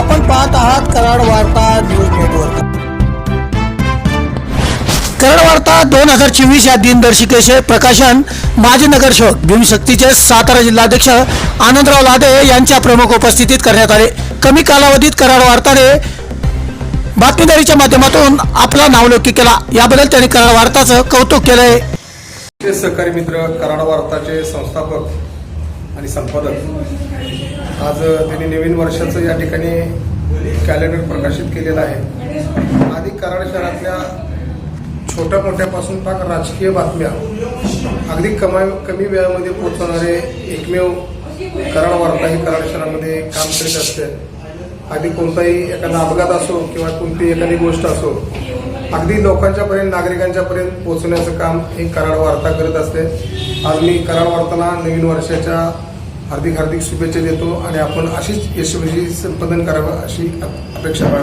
आपण पाहत आहात कराड वार्ता न्यूज नेटवर्क. कराड वार्ता दोन हजार चोवीस या दिनदर्शिकेचे प्रकाशन माजी नगरसेवक भीमशक्तीचे सातारा जिल्हाध्यक्ष आनंदराव लादे यांच्या प्रमुख उपस्थितीत करण्यात आले. कमी कालावधीत कराड वार्ताने बातमीदारीच्या माध्यमातून आपला नावलौकिक केला. याबद्दल त्यांनी कराड वार्ताचं कौतुक केलंय. सहकारी मित्र कराड वार्ताचे संस्थापक आणि संपादक. आज त्यांनी नवीन वर्षाचं या ठिकाणी कॅलेंडर प्रकाशित केलेलं आहे. आधी कराड शहरातल्या छोट्या मोठ्यापासून पाक राजकीय बातम्या अगदी कमा कमी वेळामध्ये पोहोचवणारे एकमेव कराड वार्ता ही कराड शहरामध्ये काम करीत असते. आधी कोणताही एखादा अपघात असो किंवा कोणती एखादी गोष्ट असो अगदी लोकांच्यापर्यंत नागरिकांच्यापर्यंत पोहोचण्याचं काम हे कराड वार्ता करत असते. आज मी कराड वार्ताला नवीन वर्षाच्या हार्दिक हार्दिक शुभेच्छा देतो आणि आपण अशीच यशस्वी संपादन करावं अशी अपेक्षा